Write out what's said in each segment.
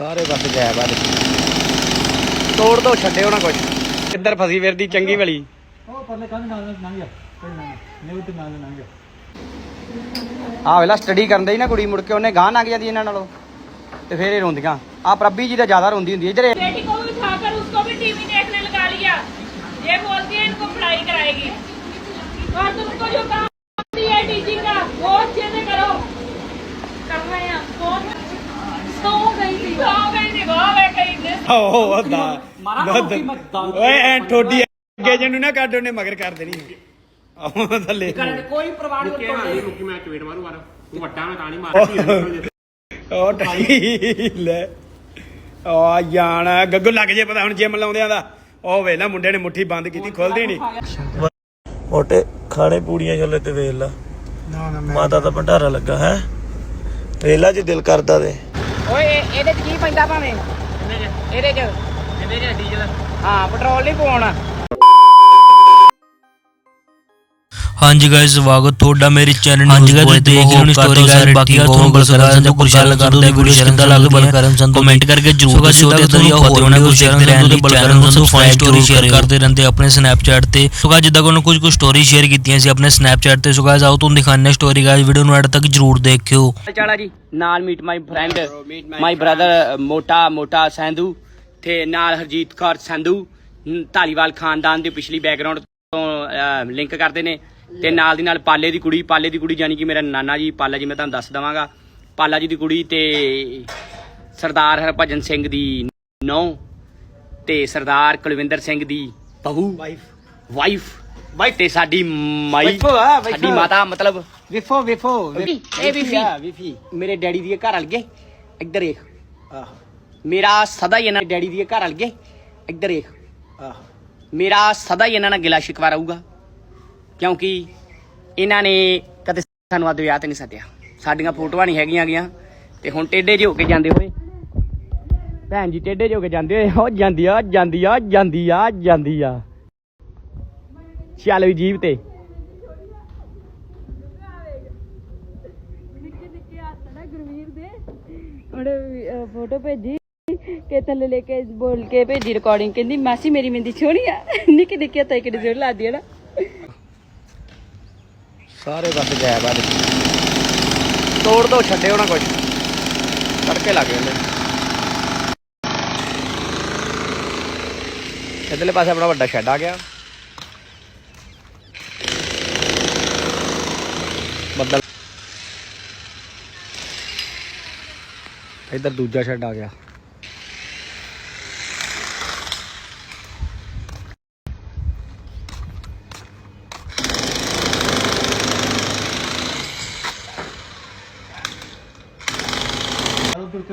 ਸਾਰੇ ਪਾਸੇ ਗਾਇਬ ਆ ਦੇਖੋ ਤੋੜ ਦੋ ਛੱਡਿਓ ਨਾ ਕੁਛ ਕਿੱਧਰ ਫਸੀ ਫਿਰਦੀ ਚੰਗੀ ਵਲੀ ਉਹ ਪਰਲੇ ਕੰਨ ਨਾਲ ਲੰਘ ਗਿਆ ਕੋਈ ਨਾ ਨਿਉ ਤੇ ਨਾਲ ਲੰਘ ਗਿਆ ਆ ਵੇਲਾ ਸਟੱਡੀ ਕਰਨ ਦੀ ਨਾ ਕੁੜੀ ਮੁੜ ਕੇ ਉਹਨੇ ਗਾਂ ਲੰਘ ਜਾਂਦੀ ਇਹਨਾਂ ਨਾਲੋਂ ਤੇ ਫੇਰ ਇਹ ਰੋਂਦੀਆਂ ਆ ਪ੍ਰੱਬੀ ਜੀ ਤਾਂ ਜ਼ਿਆਦਾ ਰੋਂਦੀ ਹੁੰਦੀ ਹੈ ਇਧਰ बेटी को भी उठाकर उसको भी टीवी देखने लगा लिया ये बोलती है इनको पढ़ाई कराएगी और तुमको जो काम ਉਹ ਉਹਦਾ ਓਏ ਠੋਡੀ ਅੱਗੇ ਜਿਹਨੂੰ ਨਾ ਕੱਢ ਉਹਨੇ ਮਗਰ ਕਰ ਦੇਣੀ ਉਹ ਥੱਲੇ ਕੋਈ ਪਰਵਾਹ ਨਹੀਂ ਰੁਕੀ ਮੈਂ ਚਵੇਟ ਮਾਰੂ ਵਾਰ ਤੂੰ ਵੱਡਾ ਮੈਂ ਤਾਂ ਨਹੀਂ ਮਾਰਦੀ। ਉਹ ਟਾਈ ਲੈ। ਆ ਜਾਣ ਗੱਗੂ ਲੱਗ ਜੇ ਪਤਾ ਹੁਣ ਜਿਮ ਲਾਉਂਦਿਆਂ ਦਾ। ਉਹ ਵੇਲਾ ਮੁੰਡੇ ਨੇ ਮੁੱਠੀ ਬੰਦ ਕੀਤੀ ਖੋਲਦੀ ਨਹੀਂ ਓਟੇ ਖਾਣੇ ਪੂੜੀਆਂ ਛੋਲੇ ਤੇ ਵੇਖ ਲਾ। ਮਾਤਾ ਦਾ ਭੰਡਾਰਾ ਲੱਗਾ ਹੈ? ਵੇਲਾ ਜੇ ਦਿਲ ਕਰਦਾ ਤੇ। ਓਏ ਇਹਦੇ ਚ ਕੀ ਪੈਂਦਾ ਭਾਵੇਂ? ਇਹਦੇ ਚ। ਡੀਜ਼ਲ। ਹਾਂ ਪੈਟਰੋਲ ਨਹੀਂ ਪਵਾਉਣਾ। ਹਾਂਜੀ ਗਾਇਸ ਸਵਾਗਤ ਤੁਹਾਡਾ ਮੇਰੇ ਚੈਨਲ ਨੂੰ ਹਾਂਜੀ ਗਾਇਸ ਦੇਖ ਲਿਓ ਨੀ ਸਟੋਰੀ ਗਾਇਸ ਬਾਕੀ ਤੁਹਾਨੂੰ ਬਲਕਰਨ ਸੰਧੂ ਕੁਰਸ਼ਾਲ ਕਰਦੇ ਵੀਡੀਓ ਕਿੰਦਾ ਲੱਗਦੀ ਬਲਕਰਨ ਸੰਧੂ ਕਮੈਂਟ ਕਰਕੇ ਜਰੂਰ ਦੱਸਿਓ ਤੇ ਤੁਸੀਂ ਹੋਰ ਉਹਨਾਂ ਸ਼ੇਅਰ ਕਰਦੇ ਰਹਿੰਦੇ Balkaran Sandhu fine story share ਕਰਦੇ ਰਹਿੰਦੇ ਆਪਣੇ ਸਨੈਪਚੈਟ ਤੇ। ਸੋ ਗਾਇਸ ਜਿੱਦਾਂ ਕੋਲ ਕੁਝ ਕੁ ਸਟੋਰੀ ਸ਼ੇਅਰ ਕੀਤੀਆਂ ਸੀ ਆਪਣੇ ਸਨੈਪਚੈਟ ਤੇ ਸੋ ਗਾਇਸ ਆਓ ਤੁਹਾਨੂੰ ਦਿਖਾਉਂਦੇ ਸਟੋਰੀ ਗਾਇਸ ਵੀਡੀਓ ਨੂੰ ਐਡ ਤੱਕ ਜਰੂਰ ਦੇਖਿਓ। ਚਾਲਾ ਜੀ ਨਾਲ meet my friend my brother Mota Mota Sandhu ਤੇ ਨਾਲ ਹਰਜੀਤ ਕੌਰ ਸੰਧੂ ਧਾਲੀਵਾਲ ਖਾਨਦਾਨ ਦੇ ਪਿਛਲੀ ਬੈਕਗ੍ਰਾਉਂਡ ਤੋਂ ਲਿੰਕ ਕਰਦੇ ਨੇ। ਤੇ ਨਾਲ ਦੀ ਨਾਲ ਪਾਲੇ ਦੀ ਕੁੜੀ ਪਾਲੇ ਦੀ ਕੁੜੀ ਜਾਨੀ ਕਿ ਮੇਰਾ ਨਾਨਾ ਜੀ ਪਾਲਾ ਜੀ ਮੈਂ ਤੁਹਾਨੂੰ ਦੱਸ ਦਵਾਂਗਾ। ਪਾਲਾ ਜੀ ਦੀ ਕੁੜੀ ਤੇ ਸਰਦਾਰ ਹਰਭਜਨ ਸਿੰਘ ਦੀ ਨੌ ਤੇ ਸਰਦਾਰ ਕੁਲਵਿੰਦਰ ਸਿੰਘ ਦੀ ਬਹੂ। ਵਾਈਫ ਵਾਈਫ ਵਾਈਫ ਤੇ ਸਾਡੀ ਮਾਈ। ਸਾਡੀ ਮਾਤਾ ਮਤਲਬ ਵਿਫੋ ਵਿਫੋ। ਇਹ ਵੀ ਵੀਫੀ। ਮੇਰੇ ਡੈਡੀ ਦੀ ਘਰ ਵਾਲ ਗਏ ਇੱਧਰ ਦੇਖ ਮੇਰਾ ਸਦਾ ਹੀ ਇਹਨਾਂ ਡੈਡੀ ਦੀ ਘਰ ਵਾਲ ਗਏ ਇੱਧਰ ਦੇਖ ਮੇਰਾ ਸਦਾ ਹੀ ਇਹਨਾਂ ਨਾਲ ਗਿਲਾ ਸ਼ਿਕਵਾ ਰਹੂਗਾ। ਕਿਉਂਕਿ ਇਹਨਾਂ ਨੇ ਕਦੇ ਸਾਨੂੰ ਆਦ ਵਿਆਹ ਤੇ ਨਹੀਂ ਸੱਦਿਆ। ਸਾਡੀਆਂ ਫੋਟੋਆਂ ਨਹੀਂ ਹੈਗੀਆਂ ਗੀਆਂ ਤੇ ਹੁਣ ਟੇਡੇ ਜਿਹੇ ਹੋ ਕੇ ਜਾਂਦੇ ਹੋਏ। ਭੈਣ ਜੀ, ਟੇਡੇ ਜਿਹੇ ਹੋ ਕੇ ਜਾਂਦੇ ਹੋਏ। ਉਹ ਜਾਂਦੀ ਆ ਜਾਂਦੀ ਆ ਜਾਂਦੀ ਆ ਜਾਂਦੀ ਆ। ਚੱਲ ਵੀ ਜੀਵ ਤੇ। ਗੁਰਵੀਰ ਦੇ ਉਹਨੇ ਫੋਟੋ ਭੇਜੀ ਕੇ ਥੱਲੇ ਲੈ ਕੇ ਬੋਲ ਕੇ ਭੇਜੀ ਰਿਕਾਰਡਿੰਗ ਕਹਿੰਦੀ, ਮਾਸੀ, ਮੇਰੀ ਮਿੰਦੀ ਸੋਹਣੀ ਆ। ਨਿੱਕੇ ਨਿੱਕੀ ਹੱਥਾਂ ਇੱਕ ਜ਼ੋਰ ਲਾਦੀ ਆ ਨਾ। ਸਾਰੇ ਪਾਸੇ ਗਾਇਬ ਆ ਦੇਖੋ ਤੋੜ ਦੋ, ਛੱਡਿਓ ਨਾ ਕੁਛ। ਤੜਕੇ ਲੱਗ ਜਾਂਦੇ। ਇਧਰਲੇ ਪਾਸੇ ਆਪਣਾ ਵੱਡਾ ਸ਼ੈੱਡ ਆ ਗਿਆ। ਬੱਦਲ। ਇਧਰ ਦੂਜਾ ਸ਼ੈੱਡ ਆ ਗਿਆ।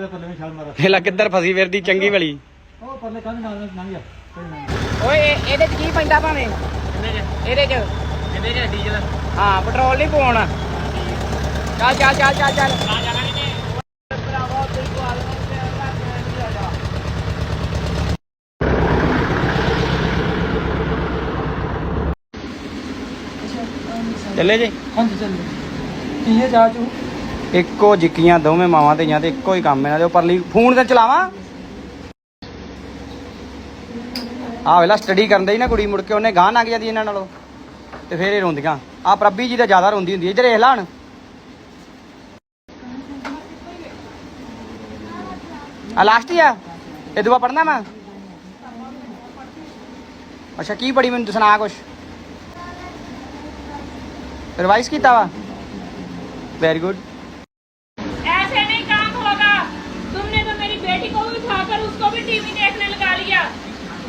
ਪਰਲੇ ਵਿੱਚ ਛਾਲ ਮਾਰਾ। ਇਹਲਾ ਕਿੱਧਰ ਫਸੀ ਫਿਰਦੀ ਚੰਗੀ ਵਲੀ ਉਹ ਪਰਲੇ ਕੰਨ ਨਾਲ ਲੰਘ ਗਿਆ ਨਾ ਓਏ ਇਹਦੇ ਚ ਕੀ ਪੈਂਦਾ ਭਾਵੇਂ? ਇਹਦੇ ਚ। ਕਿੰਨੇ ਚ? ਡੀਜ਼ਲ। ਹਾਂ ਪੈਟਰੋਲ ਨਹੀਂ ਪਵਾਉਣਾ। ਚੱਲ ਚੱਲ ਚੱਲ ਚੱਲ ਚੱਲ। ਚੱਲੇ ਜੀ। ਹਾਂਜੀ ਚੱਲ ਕੀ ਹੈ ਚਾਚੂ ਇੱਕੋ ਜਿੱਕੀਆਂ ਦੋਵੇਂ ਮਾਵਾਂ ਧੀਆਂ ਤੇ ਇੱਕੋ ਹੀ ਕੰਮ ਇਹਨਾਂ ਦੇ ਪਰਲੀ ਫੋਨ ਤੇ ਚਲਾਵਾਂ। ਆ ਵੇਲਾ ਸਟੱਡੀ ਕਰਨ ਦੀ ਨਾ ਕੁੜੀ ਮੁੜ ਕੇ, ਉਹਨੇ ਗਾਂ ਲੰਘ ਜਾਂਦੀ ਇਹਨਾਂ ਨਾਲੋਂ। ਤੇ ਫੇਰ ਇਹ ਰੋਂਦੀਆਂ। ਆ ਪ੍ਰਭੀ ਜੀ ਤਾਂ ਜ਼ਿਆਦਾ ਰੋਂਦੀ ਹੁੰਦੀ ਹੈ। ਇਧਰ ਦੇਖ ਆ ਲਾਸਟ ਹੀ ਆ। ਇਹ ਦੁਆ ਪੜਨਾ ਮੈਂ। ਅੱਛਾ, ਕੀ ਪੜੀ ਮੈਨੂੰ ਸੁਣਾ ਕੁਛ? ਰਿਵਾਈਜ਼ ਕੀਤਾ ਵਾ। ਵੈਰੀ ਗੁੱਡ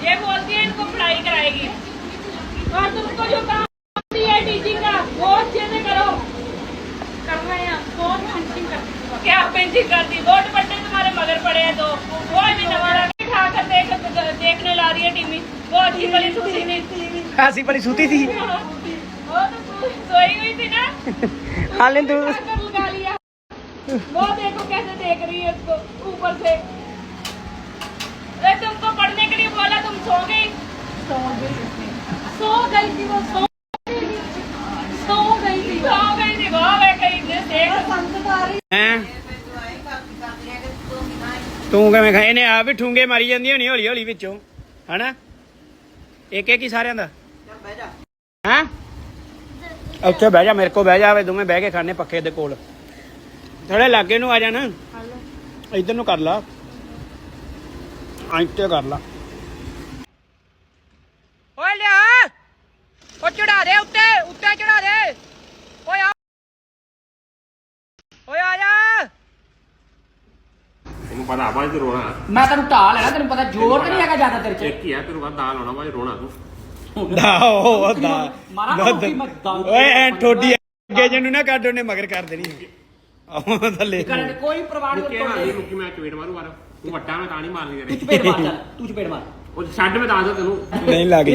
ये बोलती है इनको पढ़ाई कराएगी और तुमको जो काम है टीचिंग का वो अच्छे से करो कर रहे हैं कौन पेंटिंग करती क्या पेंटिंग करती वो दुपट्टे तुम्हारे मगर पड़े हैं तो वो भी नवारा खा कर देख देखने ला रही है टीवी वो अच्छी बड़ी सूती थी खासी बड़ी सूती थी वो तो सोई हुई थी ना हाल तू लगा लिया वो देखो कैसे देख रही है उसको ऊपर से तुमको पढ़ने के लिए बोला तुम सो गई सो गई सो गई थी वो सो गई थी। सो गई थी सो गई थी वो वे कहीं ने देख ਹੈ ਤੂੰ ਕਿਵੇਂ ਖਾਏ ਨੇ ਆ ਵੀ ਠੂੰਗੇ ਮਾਰੀ ਜਾਂਦੀ ਹੋਣੀ ਹੌਲੀ ਹੌਲੀ ਵਿੱਚੋਂ ਹਨਾ ਇੱਕ ਇੱਕ ਹੀ ਸਾਰਿਆਂ ਦਾ ਹਾਂ ਉੱਥੇ ਬਹਿ ਜਾ ਮੇਰੇ ਕੋਲ ਬਹਿ ਜਾ ਵੇ ਦੋਵੇਂ ਬਹਿ ਕੇ ਖਾਣੇ ਪੱਖੇ ਦੇ ਕੋਲ ਥੋੜੇ ਲਾਗੇ ਨੂੰ ਆ ਜਾ ਨਾ ਇੱਧਰ ਨੂੰ ਕਰ ਲਾ ਇੱਥੇ ਕਰ ਲਾ ਚੜਾ ਦੇ ਉੱਤੇ ਉੱਤੇ ਚੜਾ ਦੇ। ਓਏ ਆ। ਓਏ ਆ ਜਾ। ਤੈਨੂੰ ਪਤਾ ਆਪਾਂ ਤੇ ਰੋਣਾ। ਮੈਂ ਤੈਨੂੰ ਢਾਲ ਨਾ ਤੈਨੂੰ ਪਤਾ ਜ਼ੋਰ ਤੇ ਨਹੀਂ ਹੈਗਾ ਜ਼ਿਆਦਾ ਤੇਰੇ 'ਚ। ਇੱਕ ਹੀ ਆ ਤੈਨੂੰ ਪਤਾ ਦਾਲ ਆਉਣਾ ਬਾਅਦ ਰੋਣਾ ਤੂੰ। ਦਾ ਉਹ ਦਾ ਮਾਰਾਂ ਨਾ ਮੁੱਕੀ ਮੈਂ ਦੰਦ ਓਏ ਐ ਠੋਡੀ ਅੱਗੇ ਜਿਹਨੂੰ ਨਾ ਕੱਢ ਉਹਨੇ ਮਗਰ ਕਰ ਦੇਣੀ ਆਹ ਥੱਲੇ। ਕੋਈ ਪ੍ਰਵਾਹ ਮੁੱਕੀ ਹਾਲੀ ਮੁੱਕੀ ਮੈਂ ਚਵੇੜ ਮਾਰੂ ਵਾਰ ਤੂੰ ਵੱਡਾ ਮੈਂ ਤਾਂ ਨਹੀਂ ਮਾਰਨੀ ਤੇਰੇ। ਚਪੇੜ ਮਾਰ ਚੱਲ ਤੂੰ ਚਪੇੜ ਮਾਰ। ਉਹ ਛੱਡ ਮੈਂ ਦੱਸ ਦਿਆਂ ਤੈਨੂੰ। ਨਹੀਂ ਲੱਗ ਜੇ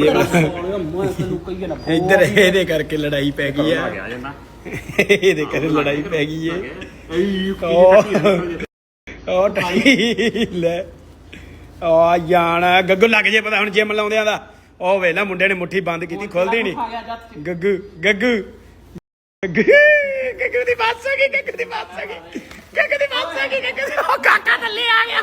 ਇੱਧਰ ਇਹਦੇ ਕਰਕੇ ਲੜਾਈ ਪੈ ਗਈ ਆ। ਆ ਗਿਆ ਜਾਂਦਾ। ਇਹਦੇ ਕਰਕੇ ਲੜਾਈ ਪੈ ਗਈ ਏ ਉਹ ਟਾਈ ਲੈ ਆ ਜਾਣ। ਗੱਗੂ ਲੱਗ ਜੇ ਪਤਾ ਹੁਣ ਜਿਮ ਲਾਉਂਦਿਆਂ ਦਾ। ਉਹ ਵੇਲਾ ਮੁੰਡੇ ਨੇ ਮੁੱਠੀ ਬੰਦ ਕੀਤੀ ਖੁੱਲਦੀ ਨਹੀਂ। ਗੱਗੂ ਗੱਗੂ। ਗੱਗੂ ਗੱਗੂ ਦੀ ਬਾਤ ਗਈ ਗੱਗੂ ਦੀ ਬਾਤ ਗਈ। ਗੱਗੂ ਦੀ ਬਾਤ ਗਈ ਗੱਗੂ ਦੀ ਉਹ ਕਾਕਾ ਥੱਲੇ ਆ ਗਿਆ।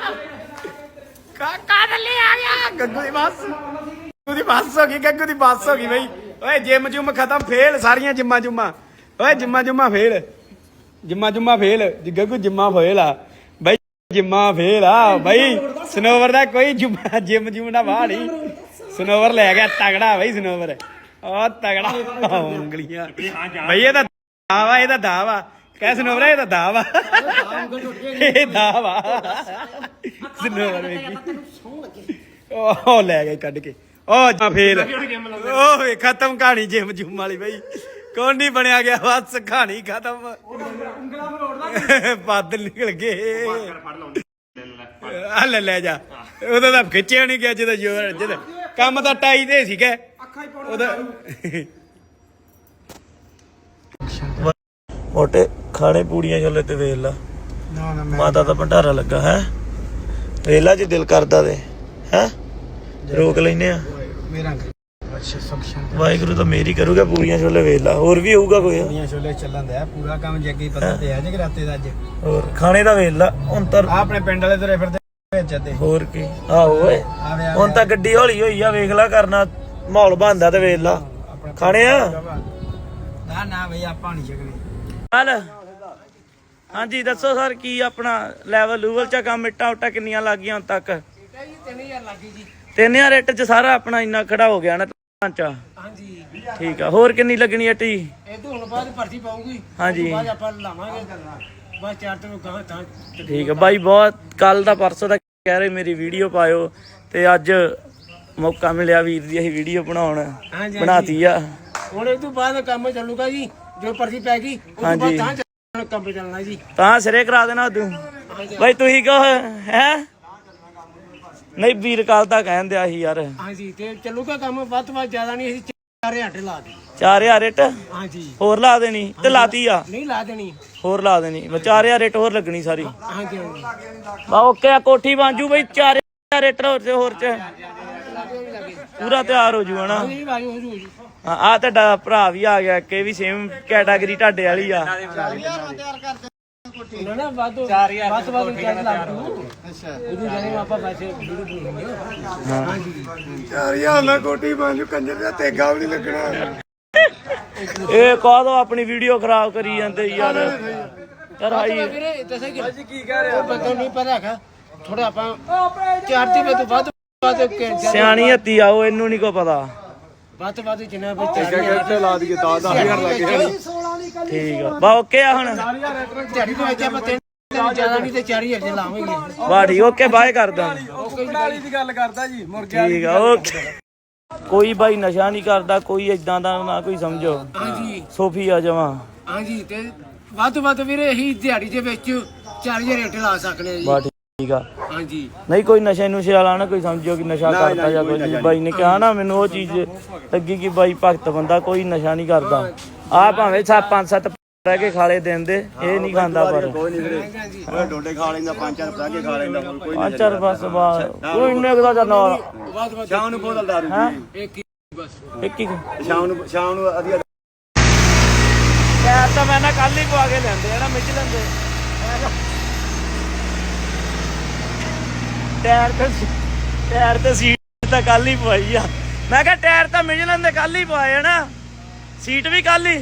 ਕਾਕਾ ਥੱਲੇ ਆ ਗਿਆ। ਗੱਗੂ ਦੀ ਬਾਤ ਗੱਗੂ ਦੀ ਬਾਤ ਹੋ ਗਈ, ਗੱਗੂ ਦੀ ਬਾਤ ਹੋ ਗਈ ਬਈ। ਓਏ, ਜਿਮ ਜੁਮ ਖਤਮ, ਫੇਲ ਸਾਰੀਆਂ ਜਿੰਮਾਂ ਜੁੰਮਾਂ। ਓਏ, ਜਿੰਮਾਂ ਜੁੰਮਾਂ ਫੇਲ। ਜਿੰਮਾਂ ਜੁੰਮਾਂ ਫੇਲ। ਗੱਗੂ ਜਿੰਮਾਂ ਫੇਲ ਆ, ਬਈ ਜਿੰਮਾਂ ਫੇਲ ਆ, ਬਈ ਸਨੋਵਰ ਦਾ ਕੋਈ ਜੁੰਮਾ, ਜਿਮ ਜੁਮ ਦਾ ਵਾਹ ਨਹੀਂ। ਸਨੋਵਰ ਲੈ ਗਿਆ ਤਗੜਾ ਬਈ, ਸਨੋਵਰ। ਉਹ ਤਗੜਾ। ਉਂਗਲੀਆਂ। ਬਈ, ਇਹਦਾ ਦਾਵਾ ਇਹਦਾ ਦਾਵਾ ਕਹਿ ਸਨੋਵਰ ਇਹਦਾ ਦਾਵਾ ਇਹ ਦਾਵਾ ਸਨੋਵਰ ਵੇਖੀ। ਉਹ ਲੈ ਗਏ ਕੱਢ ਕੇ। ਉਹ ਜਾਂ ਫੇਲ ਉਹ ਵੇ, ਖਤਮ ਕਹਾਣੀ ਜਿਮ ਜੁਮ ਵਾਲੀ ਬਈ। ਕੌਣ ਨਹੀਂ ਬਣਿਆ ਗਿਆ, ਬਸ ਕਹਾਣੀ ਖਤਮ। ਬਾਦਲ ਨਿਕਲ ਗਏ। ਆ ਲੈ ਲੈ ਜਾ। ਉਹਦਾ ਤਾਂ ਖਿੱਚਿਆ ਨਹੀਂ ਗਿਆ ਜਿਹਦਾ ਜੋਰ, ਜਿਹਦਾ। ਕੰਮ ਤਾਂ ਟਾਈ ਤੇ ਸੀਗਾ। ਉਹਦਾ ਮੋਟੇ ਖਾਣੇ ਪੂੜੀਆਂ ਛੋਲੇ ਤੇ ਵੇਖ ਲਾ। ਨਾ ਨਾ ਮਾਤਾ ਦਾ ਭੰਡਾਰਾ ਲੱਗਾ ਹੈ? ਵੇਲਾ ਜੇ ਦਿਲ ਕਰਦਾ ਤੇ ਹੈ? ਰੋਕ ਲੈਨੇ ਆ। ਮੇਰਾ ਅੱਛਾ ਵਾਹਿਗੁਰੂ ਤਾਂ ਮੇਰੀ ਕਰੂਗਾ ਪੂਰੀਆਂ ਛੋਲੇ ਵੇਲਾ ਹੋਰ ਵੀ ਹੋਊਗਾ ਕੋਈ। ਦੁਨੀਆ ਛੋਲੇ ਚੱਲਣ ਦਾ ਪੂਰਾ ਕੰਮ ਜੱਗੀ ਪਤਾ ਤੇ ਆ ਜਗਰਾਤੇ ਦਾ ਅੱਜ। ਹੋਰ ਖਾਣੇ ਦਾ ਵੇਲਾ ਹੁਣ ਤਾਂ ਆਪਣੇ ਪਿੰਡ ਵਾਲੇ ਤੁਰੇ ਫਿਰਦੇ ਵਿੱਚ ਤੇ ਹੋਰ ਕੀ ਆਹੋ ਓਏ ਆਵੇ ਹੁਣ ਤਾਂ ਗੱਡੀ ਹੌਲੀ ਹੋਈ ਆ ਵੇਖ ਲਾ ਕਰਨਾ ਮਾਹੌਲ ਬਣਦਾ ਤੇ ਵੇਖ ਲਾ। ਖਾਣੇ ਆ? ਨਾ ਨਾ ਬਈ ਆਪਾਂ ਨਹੀਂ ਛਕਣੀ। ਚੱਲ। ਹਾਂਜੀ ਦੱਸੋ ਸਰ ਕੀ ਆਪਣਾ ਲੈਵਲ ਲੂਵਲ ਚ ਕੰਮ? ਇੱਟਾਂ ਉੱਟਾਂ ਕਿੰਨੀਆਂ ਲੱਗ ਗਈਆਂ ਹੁਣ ਤੱਕ? 3000 ਲੱਗੀ ਜੀ 3000 ਇੱਟ ਚ ਸਾਰਾ ਆਪਣਾ ਇੰਨਾ ਖੜਾ ਹੋ ਗਿਆ ਨਾ ਢਾਂਚਾ? ਹਾਂਜੀ। ਠੀਕ ਆ ਹੋਰ ਕਿੰਨੀ ਲੱਗਣੀ ਇੱਟ ਜੀ? ਇਹ ਤੋਂ ਹੁਣ ਬਾਅਦ ਭਰਤੀ ਪਾਊਗੀ। ਹਾਂਜੀ। ਬਾਅਦ ਆਪਾਂ ਲਾਵਾਂਗੇ। ਬਸ ਚਾਰ ਤੋਂ ਗਾਂ ਤਾਂ ਠੀਕ ਆ ਬਾਈ ਬਹੁਤ ਕੱਲ ਦਾ ਪਰਸੋਂ ਦਾ ਕਹਿ ਰਹੇ ਮੇਰੀ ਵੀਡੀਓ ਪਾਇਓ ਤੇ ਅੱਜ ਮੌਕਾ ਮਿਲਿਆ ਵੀਰ ਦੀ ਅਸੀਂ ਵੀਡੀਓ ਬਣਾਉਣ। ਬਣਾਤੀ ਆ। ਹੁਣ ਇਹ ਤੋਂ ਬਾਅਦ ਕੰਮ ਚੱਲੂਗਾ ਜੀ ਜੋ ਭਰਤੀ ਪੈ ਗਈ ਤੋਂ ਹਾਂਜੀ। ਬਾਅਦ ਤਾਂ ਕੰਮ ਚੱਲਣਾ ਜੀ। ਤਾਂ ਸਿਰੇ ਕਰਾ ਦੇਣਾ ਤੂੰ। ਬਾਈ ਤੁਸੀਂ ਕਹੋ ਹੈ? ਨਹੀਂ ਵੀਰ ਕੱਲ ਤਾਂ ਕਹਿਣ ਦਿਆ ਸੀ ਯਾਰ। ਹਾਂਜੀ ਤੇ ਚੱਲੂਗਾ ਕੰਮ ਵੱਧ ਤੋਂ ਵੱਧ ਜ਼ਿਆਦਾ ਨਹੀਂ ਅਸੀਂ ਚਾਰੇ ਘੰਟੇ ਲਾ ਦੇ 4000 ਇੱਟ ਹਾਂਜੀ। ਹੋਰ ਲਾ ਦੇਣੀ ਤੇ ਲਾਤੀ ਆ? ਨਹੀਂ ਲਾ ਦੇਣੀ। ਹੋਰ ਲਾ ਦੇਣੀ ਮੈਂ 4000 ਇੱਟ ਹੋਰ ਲੱਗਣੀ ਸਾਰੀ। ਹਾਂਜੀ ਬਾ ਓਕੇ ਆ ਕੋਠੀ ਬਾਂਜੂ ਬਈ 4000 ਇੱਟ ਹੋਰ ਤੇ ਹੋਰ ਚ। ਪੂਰਾ ਤਿਆਰ ਹੋ ਜੂ ਹਨਾ? ਨਹੀਂ ਹੋ ਜੀ। ਹਾਂ ਆ ਤੁਹਾਡਾ ਭਰਾ ਵੀ ਆ ਗਿਆ ਕਿ ਵੀ ਸੇਮ ਕੈਟਾਗਰੀ ਤੁਹਾਡੇ ਵਾਲੀ ਆ। ਨਾ ਨਾ ਵੱਧ 4000 ਵੱਧ ਤੋਂ ਵੱਧ ਕਿੰਨਾ ਲੱਗ ਜੂ। ਅੱਛਾ। ਉਦੋਂ ਜਾਨੇ ਆਪਾਂ ਪੈਸੇ ਵੀਡੀਓ ਬਣਾਉਣੀ ਯਾਰ ਯਾਰ ਨਾ ਕੋਟੀ ਬਾਂਜੂ ਕੰਜਰ ਦਾ ਤੇਗਾ ਵੀ ਨਹੀਂ ਲੱਗਣਾ। ਇਹ ਕਹ ਦੋ ਆਪਣੀ ਵੀਡੀਓ ਖਰਾਬ ਕਰੀ ਜਾਂਦੇ ਯਾਰ। ਯਾਰ ਆਈ ਵੀਰੇ ਕਿ ਕਹਿ ਰਹੇ? ਹੋ ਬੰਦਾ ਨਹੀਂ ਪਤਾ ਹੈਗਾ। ਥੋੜਾ ਆਪਾਂ ਚਾਰ ਦੀ ਤੋਂ ਵੱਧ ਸਿਆਣੀ ਹੱਤੀ ਆਓ ਇਹਨੂੰ ਨਹੀਂ ਕੋ ਪਤਾ। ਵੱਧ ਤੋਂ ਵੱਧ ਜਿੰਨਾ ਵੀ ਚਾਰ ਲਾ ਦਈਏ 10 10000 ਲੱਗੇ ਠੀਕ ਆ। ਬਾ ਓਕੇ ਆ ਹੁਣ। ਦਿਹਾੜੀ ਦੇ ਵਿੱਚ ਆਪਾਂ ਤਿੰਨ ਦਿਨ ਜ਼ਿਆਦਾ ਨਹੀਂ ਤੇ 4000 ਜੇ ਲਾਵਾਂਗੇ। ਬਾ ਠੀਕ ਓਕੇ ਬਾਏ ਕਰਦਾ ਓਕੇ ਜੀ ਦੀ। ਗੱਲ ਕਰਦਾ ਜੀ ਮੁਰ ਠੀਕ ਆ ਓਕੇ। ਕੋਈ ਬਾਈ ਨਸ਼ਾ ਨਹੀਂ ਕਰਦਾ ਕੋਈ ਇਦਾਂ ਦਾ ਨਾ ਕੋਈ ਸਮਝੋ। ਹਾਂਜੀ। ਸੋਫੀ ਆ ਜਾਵਾਂ। ਹਾਂਜੀ ਤੇ ਵੱਧ ਤੋਂ ਵੱਧ ਵੀਰੇ ਇਹੀ ਦਿਹਾੜੀ ਦੇ ਵਿੱਚ 4000 ਰੇਟ ਲਾ ਸਕਦੇ ਆ ਜੀ। ਠੀਕ ਆ ਹਾਂਜੀ। ਨਹੀਂ ਕੋਈ ਨਸ਼ੇ ਨੁਸ਼ੇ ਵਾਲਾ ਨਾ ਕੋਈ ਸਮਝੋ ਕਿ ਨਸ਼ਾ ਕਰਦਾ ਜਾਂ ਕੋਈ ਬਾਈ ਨੇ ਕਿਹਾ ਨਾ ਮੈਨੂੰ ਉਹ ਚੀਜ਼ ਲੱਗੀ ਕਿ ਬਾਈ ਭਗਤ ਬੰਦਾ ਕੋਈ ਨਸ਼ਾ ਨਹੀਂ ਕਰਦਾ। ਆ ਭਾਵੇਂ ਸੱਤ ਪੰਜ ਸੱਤ ਰਹਿ ਕੇ ਖਾਲੇ ਦਿਨ ਦੇ ਇਹ ਨਹੀਂ ਖਾਂਦਾ ਪਰ। ਹਾਂਜੀ ਡੋਡੇ ਖਾ ਲੈਂਦਾ ਪੰਜ ਚਾਰ ਫੜਾ ਕੇ ਖਾ ਲੈਂਦਾ ਹੋਰ ਕੋਈ ਪੰਜ ਚਾਰ ਬਸ ਬਾ ਕੋਈ ਇੰਨੇ ਕੁ ਦਾ ਚੱਲ ਵੱਧ ਵੱਧ ਸ਼ਾਮ ਨੂੰ ਬੋਤਲ ਦਾਰੂ ਹਾਂ? ਇੱਕ ਹੀ ਬਸ। ਇੱਕ ਹੀ। ਸ਼ਾਮ ਨੂੰ ਸ਼ਾਮ ਨੂੰ ਅਧੀਆ ਟਾਇਰ ਤਾਂ ਮੈਂ ਨਾ ਕੱਲ ਹੀ ਪਵਾ ਕੇ ਲੈਂਦੇ ਆ ਨਾ ਮਿਚ ਲੈਂਦੇ। ਟਾਇਰ ਤੇ ਟਾਇਰ ਤੇ ਸੀਟ ਤਾਂ ਕੱਲ ਹੀ ਪਵਾਈ ਆ। ਮੈਂ ਕਿਹਾ ਟਾਇਰ ਤਾਂ ਮਿਜਲਨ ਦੇ ਕੱਲ ਹੀ ਪਵਾਏ ਆ ਨਾ। ਸੀਟ ਵੀ ਕੱਲ ਹੀ।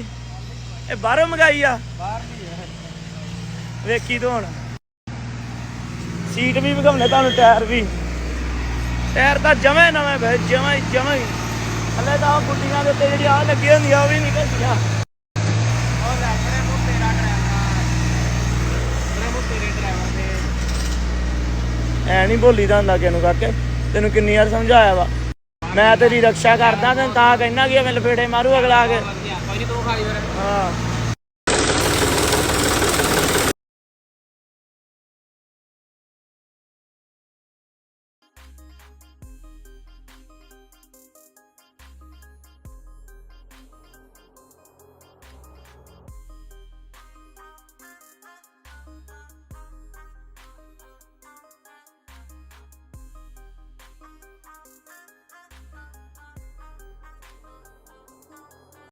ਇਹ ਬਾਹਰੋਂ ਮੰਗਾਈ ਆ। ਵੇਖੀ ਤੂੰ ਹੁਣ। ਸੀਟ ਵੀ ਵਿਖਾਉਣੇ ਤੁਹਾਨੂੰ, ਟਾਇਰ ਵੀ। ਟਾਇਰ ਤਾਂ ਜਮੇ ਨਵੇਂ ਵੇ ਜਮੇ ਜਮੇ ਹਲੇ ਤਾਂ ਗੁੱਡੀਆਂ ਦੇ ਉੱਤੇ ਜਿਹੜੀ ਆ ਲੱਗੀ ਹੁੰਦੀ ਆ, ਉਹ ਵੀ ਨਿਕਲ ਗਿਆ ਐ ਨਹੀਂ ਬੋਲੀ ਦਾ ਹੁੰਦਾ ਕਿਨੂੰ ਕਰਕੇ। ਤੈਨੂੰ ਕਿੰਨੀ ਵਾਰ ਸਮਝਾਇਆ ਵਾ। ਮੈਂ ਤੇਰੀ ਰੱਖਿਆ ਕਰਦਾ, ਤੈਨੂੰ ਤਾਂ ਕਹਿਣਾ ਕਿ ਮੈਂ ਲਫੇੜੇ ਮਾਰੂ ਅਗਲਾ ਆ ਕੇ। ਹਾਂ।